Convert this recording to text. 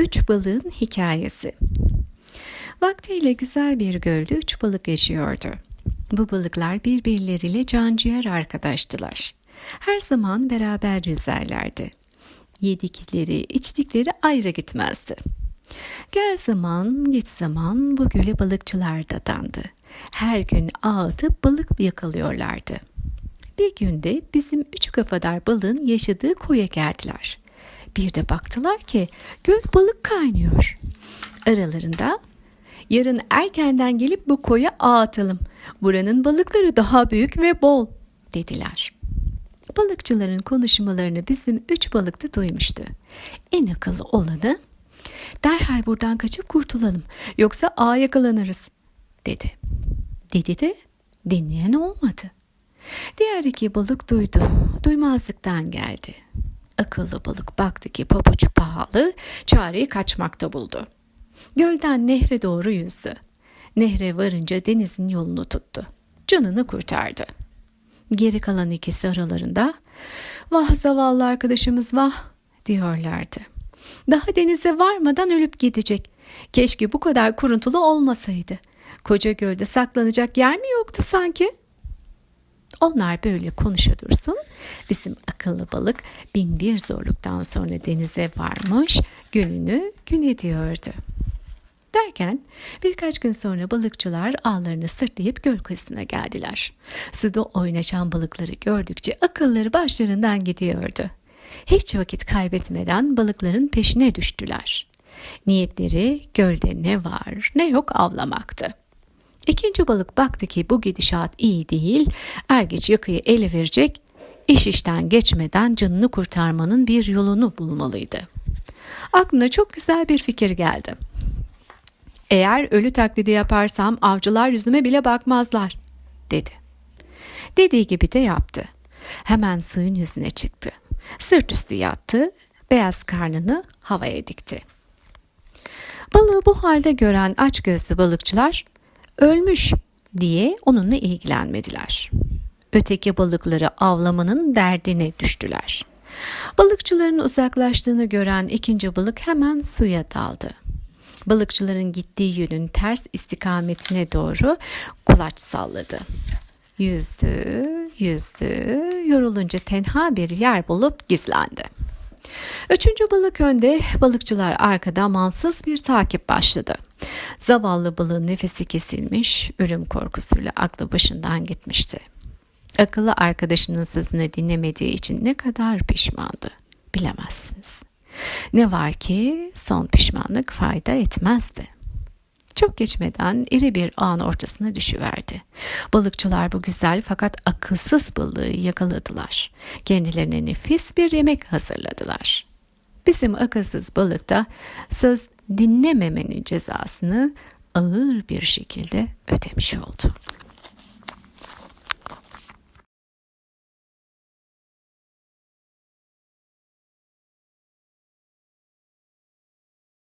Üç balığın hikayesi. Vaktiyle güzel bir gölde üç balık yaşıyordu. Bu balıklar birbirleriyle canciğer arkadaştılar. Her zaman beraber yüzerlerdi. Yedikleri, içtikleri ayrı gitmezdi. Gel zaman, git zaman bu göle balıkçılar da. Her gün ağ balık yakalıyorlardı. Bir günde bizim üç kafadar balığın yaşadığı koya geldiler. Bir de baktılar ki göl balık kaynıyor. Aralarında yarın erkenden gelip bu koya ağ atalım. Buranın balıkları daha büyük ve bol dediler. Balıkçıların konuşmalarını bizim üç balık da duymuştu. En akıllı olanı derhal buradan kaçıp kurtulalım yoksa ağa yakalanırız dedi. Dedi de dinleyen olmadı. Diğer iki balık duydu. Duymazlıktan geldi. Akıllı balık baktı ki pabuç pahalı, çareyi kaçmakta buldu. Gölden nehre doğru yüzdü. Nehre varınca denizin yolunu tuttu. Canını kurtardı. Geri kalan ikisi aralarında vah zavallı arkadaşımız vah diyorlardı. Daha denize varmadan ölüp gidecek. Keşke bu kadar kuruntulu olmasaydı. Koca gölde saklanacak yer mi yoktu sanki? Onlar böyle konuşa dursun. Bizim akıllı balık bin bir zorluktan sonra denize varmış, gününü gün ediyordu. Derken birkaç gün sonra balıkçılar ağlarını sırtlayıp göl kıyısına geldiler. Suda oynaşan balıkları gördükçe akılları başlarından gidiyordu. Hiç vakit kaybetmeden balıkların peşine düştüler. Niyetleri gölde ne var ne yok avlamaktı. İkinci balık baktı ki bu gidişat iyi değil, er geç yakayı ele verecek, iş işten geçmeden canını kurtarmanın bir yolunu bulmalıydı. Aklına çok güzel bir fikir geldi. Eğer ölü taklidi yaparsam avcılar yüzüme bile bakmazlar, dedi. Dediği gibi de yaptı. Hemen suyun yüzüne çıktı. Sırt üstü yattı, beyaz karnını havaya dikti. Balığı bu halde gören aç gözlü balıkçılar ölmüş diye onunla ilgilenmediler. Öteki balıkları avlamanın derdine düştüler. Balıkçıların uzaklaştığını gören ikinci balık hemen suya daldı. Balıkçıların gittiği yönün ters istikametine doğru kulaç salladı. Yüzdü, yüzdü, yorulunca tenha bir yer bulup gizlendi. Üçüncü balık önde, balıkçılar arkada amansız bir takip başladı. Zavallı balığın nefesi kesilmiş, ölüm korkusuyla aklı başından gitmişti. Akıllı arkadaşının sözünü dinlemediği için ne kadar pişmandı bilemezsiniz. Ne var ki son pişmanlık fayda etmezdi. Çok geçmeden iri bir ağın ortasına düşüverdi. Balıkçılar bu güzel fakat akılsız balığı yakaladılar. Kendilerine nefis bir yemek hazırladılar. Bizim akılsız balık da söz dinlememenin cezasını ağır bir şekilde ödemiş oldu.